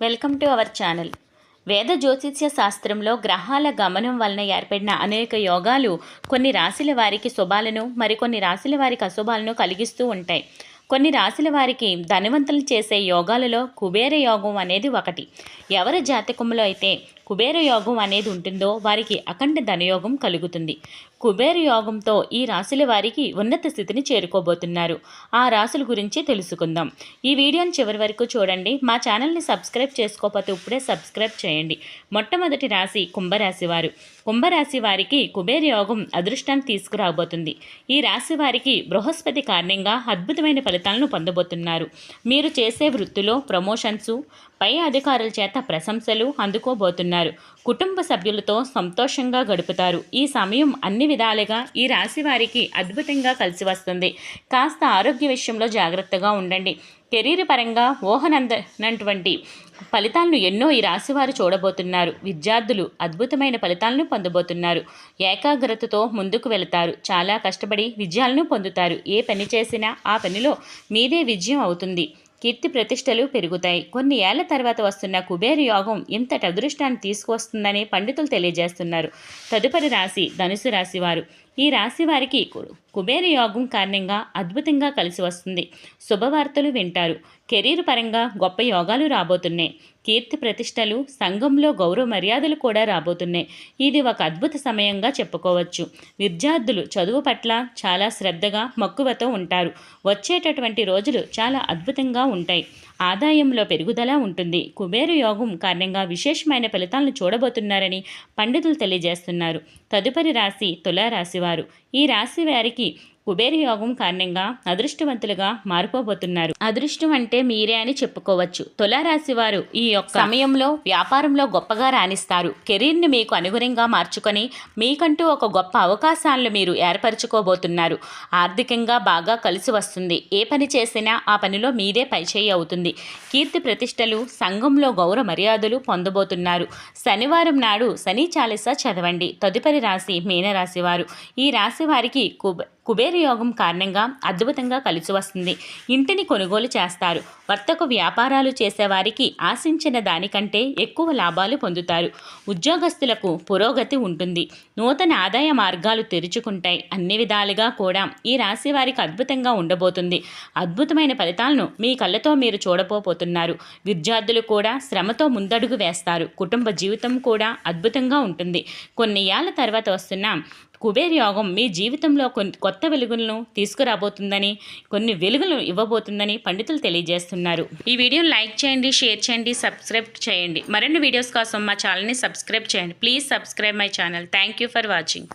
Welcome to our channel. వేద జ్యోతిష్య శాస్త్రంలో గ్రహాల గమనం వలన ఏర్పడిన అనేక యోగాలు కొన్ని రాశుల వారికి శుభాలను మరికొన్ని రాశుల వారికి అశుభాలను కలిగిస్తూ ఉంటాయి. కొన్ని రాశుల వారికి ధనవంతులు చేసే యోగాలలో కుబేర యోగం అనేది ఒకటి. ఎవరి జాతకంలో అయితే కుబేర యోగం అనేది ఉంటుందో వారికి అఖండ ధనయోగం కలుగుతుంది. కుబేర యోగంతో ఈ రాశుల వారికి ఉన్నత స్థితిని చేరుకోబోతున్నారు. ఆ రాశుల గురించి తెలుసుకుందాం. ఈ వీడియోని చివరి వరకు చూడండి. మా ఛానల్ని సబ్స్క్రైబ్ చేసుకోకపోతే ఇప్పుడే సబ్స్క్రైబ్ చేయండి. మొట్టమొదటి రాశి కుంభరాశి వారు. కుంభరాశి వారికి కుబేర యోగం అదృష్టాన్ని తీసుకురాబోతుంది. ఈ రాశి వారికి బృహస్పతి కారణంగా అద్భుతమైన ఫలితాలను పొందబోతున్నారు. మీరు చేసే వృత్తిలో ప్రమోషన్స్ పై అధికారుల చేత ప్రశంసలు అందుకోబోతున్నారు. కుటుంబ సభ్యులతో సంతోషంగా గడుపుతారు. ఈ సమయం అన్ని విధాలుగా ఈ రాశి వారికి అద్భుతంగా కలిసి వస్తుంది. కాస్త ఆరోగ్య విషయంలో జాగ్రత్తగా ఉండండి. కెరీర్ పరంగా ఊహనందనటువంటి ఫలితాలను ఎన్నో ఈ రాశివారు చూడబోతున్నారు. విద్యార్థులు అద్భుతమైన ఫలితాలను పొందబోతున్నారు. ఏకాగ్రతతో ముందుకు వెళతారు. చాలా కష్టపడి విజయాలను పొందుతారు. ఏ పని చేసినా ఆ పనిలో మీదే విజయం అవుతుంది. కీర్తి ప్రతిష్టలు పెరుగుతాయి. కొన్ని ఏళ్ళ తర్వాత వస్తున్న కుబేర యోగం ఇంతటి అదృష్టాన్ని తీసుకువస్తుందని పండితులు తెలియజేస్తున్నారు. తదుపరి రాశి ధనుసు రాశి వారు ఈ రాశి వారికి కుబేర యోగం కారణంగా అద్భుతంగా కలిసి వస్తుంది. శుభవార్తలు వింటారు. కెరీర్ పరంగా గొప్ప యోగాలు రాబోతున్నాయి. కీర్తి ప్రతిష్టలు సంఘంలో గౌరవ మర్యాదలు కూడా రాబోతున్నాయి. ఇది ఒక అద్భుత సమయంగా చెప్పుకోవచ్చు. విద్యార్థులు చదువు పట్ల చాలా శ్రద్ధగా మక్కువతో ఉంటారు. వచ్చేటటువంటి రోజులు చాలా అద్భుతంగా ఉంటాయి. ఆదాయంలో పెరుగుదల ఉంటుంది. కుబేరు యోగం కారణంగా విశేషమైన ఫలితాలను చూడబోతున్నారని పండితులు తెలియజేస్తున్నారు. తదుపరి రాశి తులారాశివారు. ఈ రాశి వారికి కుబేర యోగం కారణంగా అదృష్టవంతులుగా మారిపోబోతున్నారు. అదృష్టం అంటే మీరే అని చెప్పుకోవచ్చు. తులారాశి వారు ఈ యొక్క సమయంలో వ్యాపారంలో గొప్పగా రాణిస్తారు. కెరీర్ని మీకు అనుగుణంగా మార్చుకొని మీకంటూ ఒక గొప్ప అవకాశాలను మీరు ఏర్పరచుకోబోతున్నారు. ఆర్థికంగా బాగా కలిసి వస్తుంది. ఏ పని చేసినా ఆ పనిలో మీదే పైచేయి అవుతుంది. కీర్తి ప్రతిష్టలు సంఘంలో గౌరవ మర్యాదలు పొందబోతున్నారు. శనివారం నాడు శని చాలీసా చదవండి. తదుపరి రాశి మీనరాశి వారు ఈ రాశి వారికి కుబ కుబేర యోగం కారణంగా అద్భుతంగా కలిసి వస్తుంది. ఇంటిని కొనుగోలు చేస్తారు. వర్తక వ్యాపారాలు చేసేవారికి ఆశించిన దానికంటే ఎక్కువ లాభాలు పొందుతారు. ఉద్యోగస్తులకు పురోగతి ఉంటుంది. నూతన ఆదాయ మార్గాలు తెరుచుకుంటాయి. అన్ని విధాలుగా కూడా ఈ రాశి వారికి అద్భుతంగా ఉండబోతుంది. అద్భుతమైన ఫలితాలను మీ కళ్ళతో మీరు చూడబోతున్నారు. విద్యార్థులు కూడా శ్రమతో ముందడుగు వేస్తారు. కుటుంబ జీవితం కూడా అద్భుతంగా ఉంటుంది. కొన్ని ఏళ్ళ తర్వాత వస్తున్న కుబేర్ యోగం మీ జీవితంలో కొన్ని కొత్త వెలుగులను తీసుకురాబోతుందని కొన్ని వెలుగులు ఇవ్వబోతుందని పండితులు తెలియజేస్తున్నారు. ఈ వీడియోని లైక్ చేయండి షేర్ చేయండి సబ్స్క్రైబ్ చేయండి. మరిన్ని వీడియోస్ కోసం మా ఛానల్ని సబ్స్క్రైబ్ చేయండి. Please subscribe my channel. Thank you for watching.